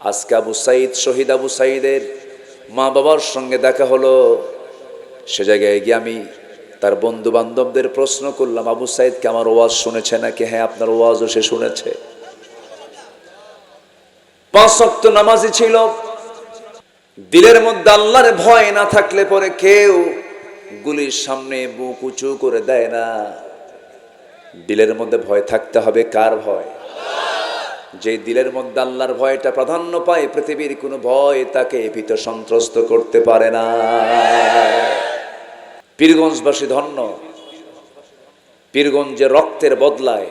আজকে আবু সাইদ, শহীদ আবু সাইদের মা বাবার সঙ্গে দেখা হলো। সে জায়গায় গিয়ে আমি তার বন্ধু বান্ধবদের প্রশ্ন করলাম, আবু সাইদকে আমার ওয়াজ শুনেছে নাকি? হ্যাঁ আপনার ওয়াজও সে শুনেছে। পাঁচ শক্ত নামাজি ছিল। দিলের মধ্যে আল্লাহর ভয় না থাকলে পরে কেউ গুলির সামনে বুক উঁচু করে দেয় না। দিলের মধ্যে ভয় থাকতে হবে কার ভয়? যে দিলের মধ্যে আল্লাহর ভয়টা প্রাধান্য পায়, পৃথিবীর কোনো ভয় তাকে ভীত সন্ত্রস্ত করতে পারে না। পীরগঞ্জবাসী ধন্য, পীরগঞ্জে রক্তের বদলায়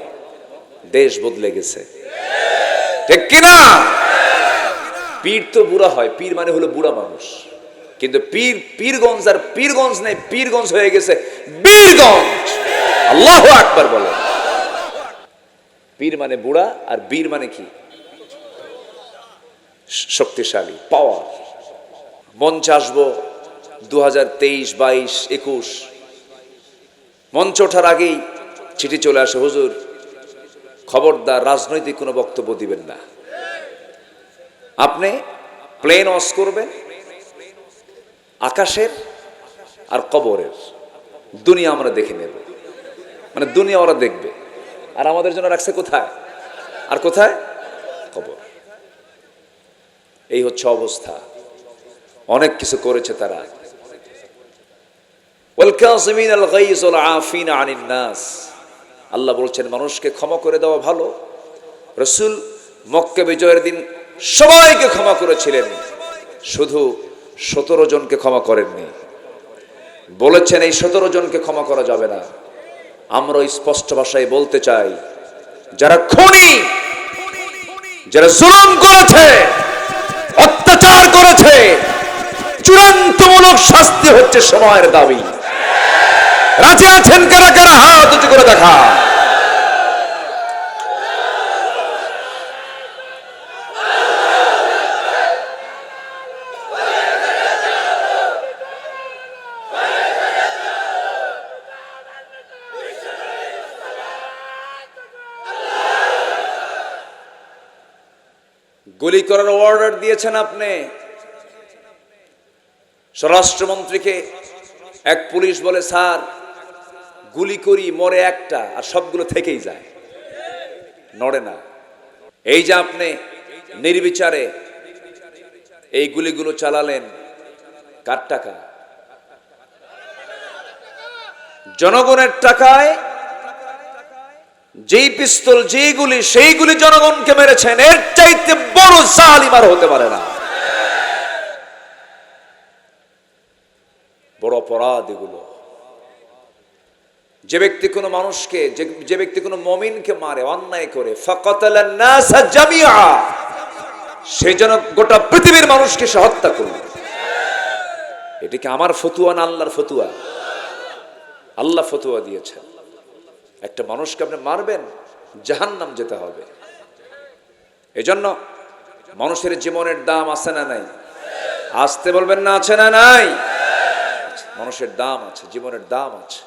দেশ বদলে গেছে। ঠিক কিনা? পীর তো বুড়া হয়, পীর মানে হলো বুড়া মানুষ। কিন্তু পীর, পীরগঞ্জ আর পীরগঞ্জ নেই, পীরগঞ্জ হয়ে গেছে বীরগঞ্জ। আল্লাহ আকবার বলে পীর মানে বুড়া আর বীর মানে কি? শক্তিশালী পাওয়ার মঞ্চ আসব দু হাজার তেইশ, বাইশ, একুশ। মঞ্চ ওঠার আগেই চিঠি চলে আসে, হুজুর, খবরদার রাজনৈতিক কোনো বক্তব্য দিবেন না। আপনি প্লেন অস করবেন আকাশের আর কবরের। দুনিয়া আমরা দেখে নেব। মানে দুনিয়া ওরা দেখবে। আর আমাদের জন্য রাখছে কোথায়? আর কোথায়? কবর। এই হচ্ছে অবস্থা। অনেক কিছু করেছে তারা। আল্লাহ বলছেন, মানুষকে ক্ষমা করে দেওয়া ভালো। রসুল মক্কে বিজয়ের দিন সবাইকে ক্ষমা করেছিলেন। শুধু সতেরো জনকে ক্ষমা করেননি। বলেছেন, এই সতেরো জনকে ক্ষমা করা যাবে না। আমরা স্পষ্ট ভাষায় বলতে চাই, যারা খুনি, যারা জুলুম করেছে, অত্যাচার করেছে, চূড়ান্তমূলক শাস্তি হচ্ছে সময়ের দাবি। রাজি আছেন কারা কারা? হাত উঁচু করে দেখা গুলি করার অর্ডার দিয়েছেন আপনি। স্বরাষ্ট্রমন্ত্রীকে এক পুলিশ বলে, স্যার, গুলি করি, মরে একটা, আর সবগুলো থেকেই যায়। নড়ে না। এই যে আপনি নির্বিচারে এই গুলিগুলো চালালেন, কার টাকা? জনগণের টাকায় যেই পিস্তল, যেই গুলি সেই গুলি জনগণকে মেরেছেন, এর চাইতে বড় জালিমার হতে পারে না। বড় অপরাধ এগুলো। যে ব্যক্তি কোনো মানুষকে, যে- ব্যক্তি কোনো মমিনকে মারে, অন্যায় করে সে যেন গোটা পৃথিবীর মানুষকে সে হত্যা করল এটা কি আমার ফতুয়া না আল্লাহর ফতুয়া? আল্লাহ ফতুয়া দিয়েছেন। একটা মানুষকে আপনি মারবেন, জাহান্নাম যেতে হবে। এজন্য মানুষের জীবনের দাম আছে না নাই? আসতে বলবেন না, আছে না নাই? মানুষের দাম আছে, জীবনের দাম আছে।